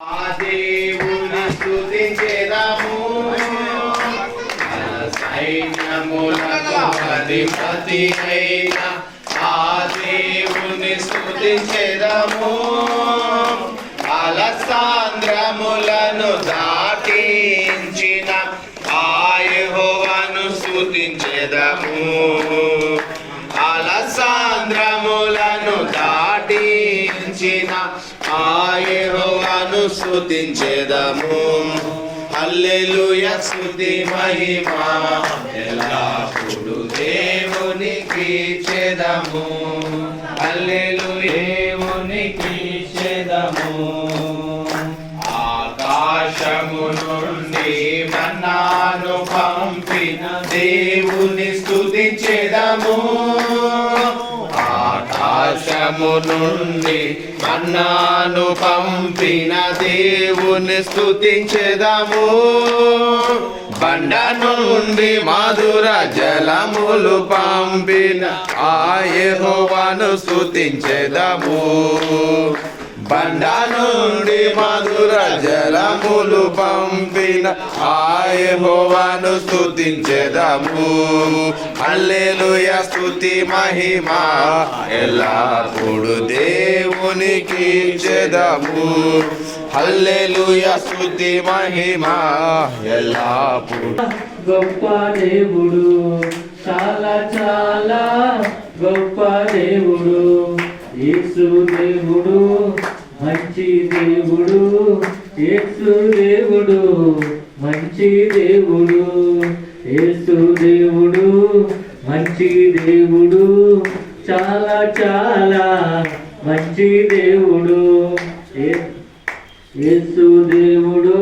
ఆ దేవుని స్తుతించెదము మన సైన్యములకు అధిపతి అయిన ఆ దేవుని స్తుతించెదము అలసాంద్రములను దాటించిన ఆయహోవను స్తుతించెదము అలసాంద్రములను దాటించిన ఆయహోవను స్తుతించెదము హల్లెలూయ స్తుతి మహిమా. ఎల్లప్పుడు దేవునికి చెదము హల్లెలూయ దేవునికి చెదము ఆకాశము నుండి మన్నాను పంపిన దేవుని స్తుతించెదము ఆకాశము నుండి మన్నాను పంపిన దేవుని స్థుతించెదము బండ నుండి మధుర జలములు పంపిన ఆయహోవను స్థుతించెదము బండ నుండి మధుర జలములు పంపిన ఆయహోవాను స్థుతించెదము హల్లెలూయ స్థుతి మహిమా. ఎల్లప్పుడు దేవునికి చెదము హల్లెలూయ స్థుతి మహిమా. ఎల్లప్పుడు. గొప్ప దేవుడు చాలా చాలా గొప్ప దేవుడు. యేసు దేవుడు మంచి దేవుడు యేసు దేవుడు మంచి దేవుడు యేసు దేవుడు మంచి దేవుడు చాలా చాలా మంచి దేవుడు. ఏ- యేసు దేవుడు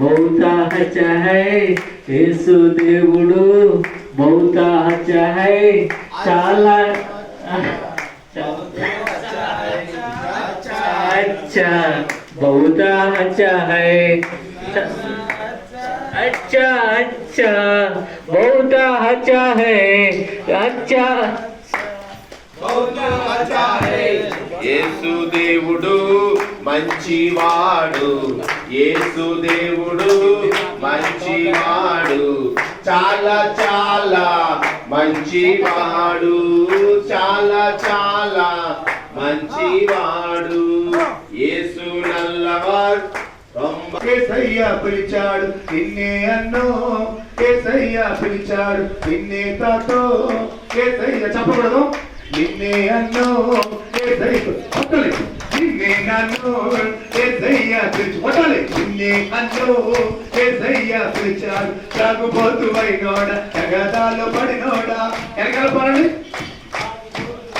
బహుత హచ్చ హై యేసు దేవుడు బహుత హచ్చ హై చాలా अच्छा बहुत अच्छा है अच्छा अच्छा बहुत अच्छा है अच्छा యేసు దేవుడు మంచివాడు యేసు దేవుడు మంచివాడు చాలా చాలా మంచివాడు చాలా చాలా మంచివాడు ఏసయ్య పిలిచాడు నిన్నే అన్నో. ఏసయ్య పిలిచాడు నిన్నే తాతో. ఏసయ్య చెప్పకూడదు. నిన్నే అన్నో. ఏసయ్య కొట్టాలి నిన్నే నన్ను. ఏసయ్య పిలిచి కొట్టాలి నిన్నే అన్నో. ఏసయ్య పిలిచాడు తాగుబోతు అయినోడ జగదాలు పడినోడా. వెనకాల పడండి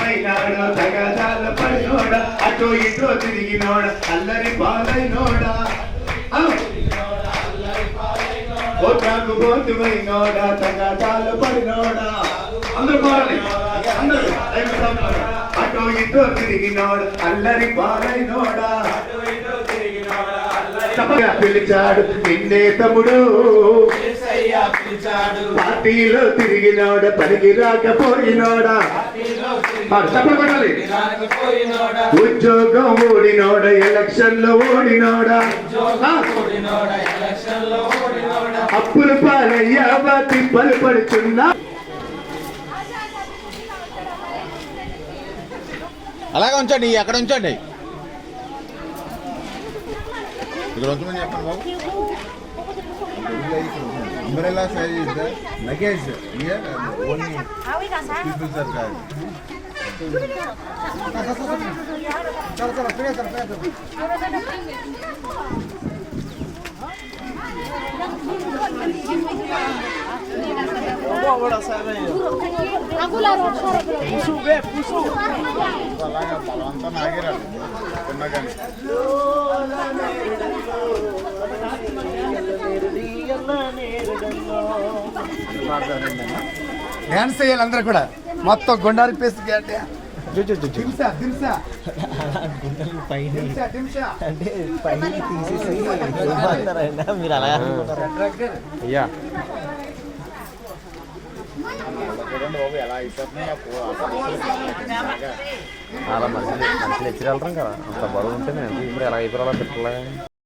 అయినాడు తగదాల పడినోడ. అటు ఇటో తిరిగినోడ అల్లరి పాలైనోడా. ఓ తాగు బోతువైనోడ తగదాల పడినోడ. అందరూ పాడాలి అందరూ అటో ఇటో తిరిగినోడ అల్లరి పాలైనోడ. పిలిచాడు నిన్నే తమ్ముడు. పార్టీలో తిరిగినోడ పనికి రాకపోయినోడా? కొట్టాలి ఉద్యోగం ఓడినోడ ఎలక్షన్లో ఓడినోడా? అప్పులు పాలయ్యావా తిప్పలు పడుచున్నా అలాగే ఉంచండి అక్కడ ఉంచండి. ఇక్కడ ఉంచమని చెప్పండి బాబు. Umbrella size is the luggage here only people are carrying. चलो चलो फिर चलो फिर चलो बड़ा साहब है अंगुला रोड सारे पुसु बे पुसु वाला का पालवान तो आगे रहा कन्ना का పైకి తీసేసి ఏమంటారండి మీరు అలా అనుకుంటారు? అయ్యా. చూడండి బాబు ఎలా అయిపోతున్నాయి అలా మనుషులు మనుషులు ఎచ్చి కదా. అంత బరువు ఉంటే నేను ఇప్పుడు ఎలా అయిపోయాలో పెట్టలే